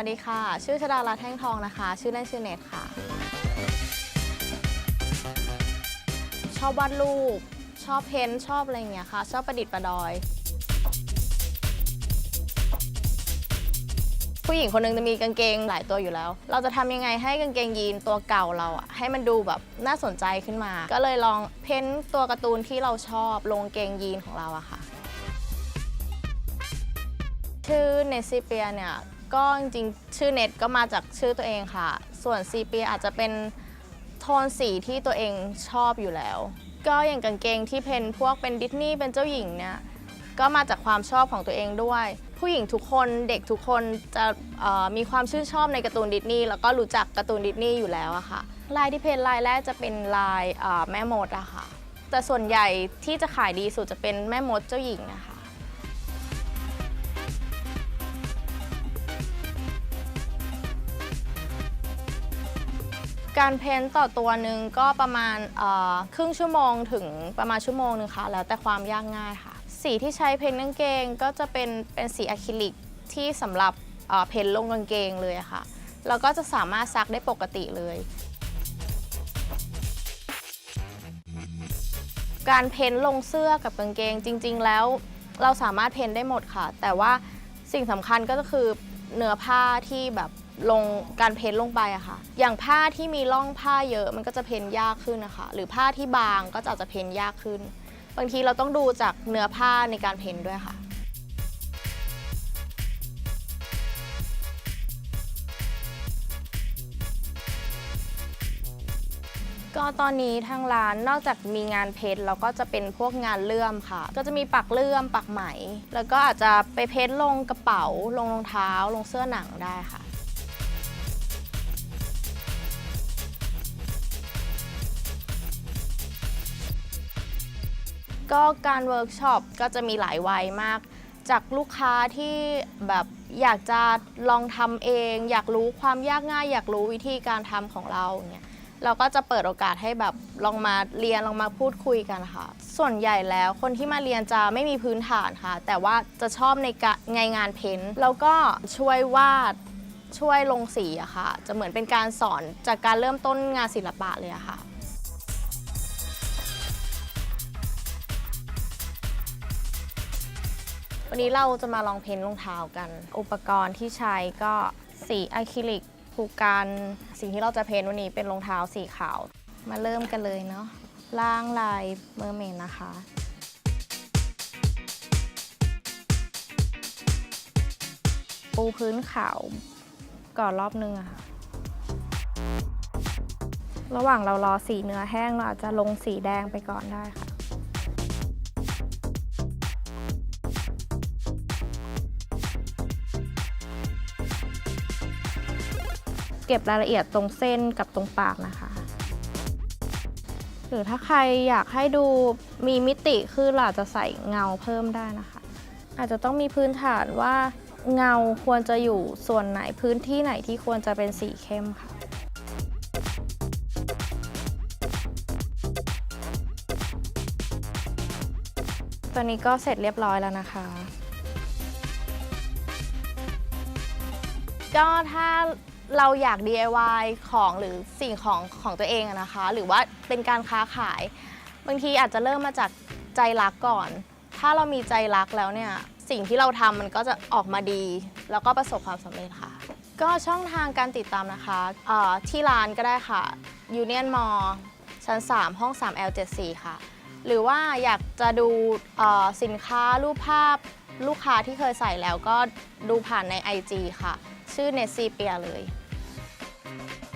วัสดีค่ะ ชื่อชดารัตน์แท่งทองนะคะ ชื่อเล่นชื่อเนทค่ะ ชอบวาดรูป ชอบเพ้นท์ชอบอะไรอย่างเงี้ยค่ะ ชอบประดิษฐ์ประดอย ผู้หญิงคนหนึงจะมีกางเกงหลายตัวอยู่แล้ว เราจะทำยังไงให้กางเกงยีนตัวเก่าเราอะให้มันดูแบบน่าสนใจขึ้นมา ก็เลยลองเพ้นท์ตัวการ์ตูนที่เราชอบลงกางเกงยีนของเราอะค่ะ ชื่อเนซิเปียเนี่ย ก็จริงๆชื่อเน็ตก็มาจากชื่อตัวเองค่ะ ส่วนซีเปียอาจจะเป็นโทนสีที่ตัวเองชอบอยู่แล้ว ก็อย่างกางเกงที่เพนพวกเป็นดิสนีย์เป็นเจ้าหญิงเนี่ยก็มาจากความชอบของตัวเองด้วย ผู้หญิงทุกคนเด็กทุกคนจะมีความชื่นชอบในการ์ตูนดิสนีย์แล้วก็รู้จักการ์ตูนดิสนีย์อยู่แล้วอะค่ะลายที่เพนลายแรกจะเป็นลายแม่มดอะค่ะแต่ส่วนใหญ่ที่จะขายดีสุดจะเป็นแม่มดเจ้าหญิงนะคะ การเพ้นต่อตัวหนึ่งก็ประมาณเอ่อครึ่งชั่วโมงถึงประมาณชั่วโมงหนึงค่ะ แล้วแต่ความยากง่ายค่ะ สีที่ใช้เพ้นท์กางเกงก็จะเป็นเป็นสีอะคริลิกที่สำหรับเอ่อเพ้นท์ลงกางเกงเลยอะค่ะ แล้วก็จะสามารถซักได้ปกติเลย การเพ้นท์ลงเสื้อกับกางเกงจริง ๆ แล้วเราสามารถเพ้นท์ได้หมดค่ะ แต่ว่าสิ่งสำคัญก็คือเนื้อผ้าที่แบบ ลงการเพ้นลงไปอะค่ะ อย่างผ้าที่มีร่องผ้าเยอะมันก็จะเพ้นยากขึ้นนะคะ หรือผ้าที่บางก็จะอาจจะเพ้นยากขึ้น บางทีเราต้องดูจากเนื้อผ้าในการเพ้นด้วยค่ะ ก็ตอนนี้ทางร้านนอกจากมีงานเพชรแล้วก็จะเป็นพวกงานเลื่อมค่ะ ก็จะมีปักเลื่อมปักไหม แล้วก็อาจจะไปเพชรลงกระเป๋า ลงรองเท้า ลงเสื้อหนังได้ค่ะ ก็การเวิร์กช็อปก็จะมีหลายวัยมาก จากลูกค้าที่แบบอยากจะลองทำเอง อยากรู้ความยากง่าย อยากรู้วิธีการทำของเราเงี้ยเราก็จะเปิดโอกาสให้แบบลองมาเรียนลองมาพูดคุยกันค่ะ ส่วนใหญ่แล้วคนที่มาเรียนจะไม่มีพื้นฐานค่ะ แต่ว่าจะชอบในกะในงานเพ้นแล้วก็ช่วยวาดช่วยลงสีอะค่ะ จะเหมือนเป็นการสอนจากการเริ่มต้นงานศิลปะเลยอะค่ะ วันนี้เราจะมาลองเพ้นท์รองเท้ากัน อุปกรณ์ที่ใช้ก็สีอะคริลิกผูกกันสิ่งที่เราจะเพ้นท์วันนี้เป็นรองเท้าสีขาว มาเริ่มกันเลยเนาะล่างลายเมอร์เมนนะคะปูพื้นขาวก่อนรอบนึงอะค่ะ ระหว่างเรารอสีเนื้อแห้งเราอาจจะลงสีแดงไปก่อนได้ค่ะ เก็บรายละเอียดตรงเส้นกับตรงปากนะคะ หรือถ้าใครอยากให้ดูมีมิติขึ้นเราอาจจะใส่เงาเพิ่มได้นะคะ อาจจะต้องมีพื้นฐานว่าเงาควรจะอยู่ส่วนไหนพื้นที่ไหนที่ควรจะเป็นสีเข้มค่ะตอนนี้ก็เสร็จเรียบร้อยแล้วนะคะ ก็ถ้า เราอยาก DIY ของหรือสิ่งของของตัวเองอะนะคะ หรือว่าเป็นการค้าขาย บางทีอาจจะเริ่มมาจากใจรักก่อน ถ้าเรามีใจรักแล้วเนี่ยสิ่งที่เราทำมันก็จะออกมาดี แล้วก็ประสบความสำเร็จค่ะ ก็ช่องทางการติดตามนะคะเอ่อที่ร้านก็ได้ค่ะ Union Mall ชั้น 3 ห้อง 3L74 ค่ะ หรือว่าอยากจะดูเอ่อสินค้ารูปภาพลูกค้าที่เคยใส่แล้วก็ดูผ่านใน IG ค่ะ ชื่อเนซีเปียเลย Bye.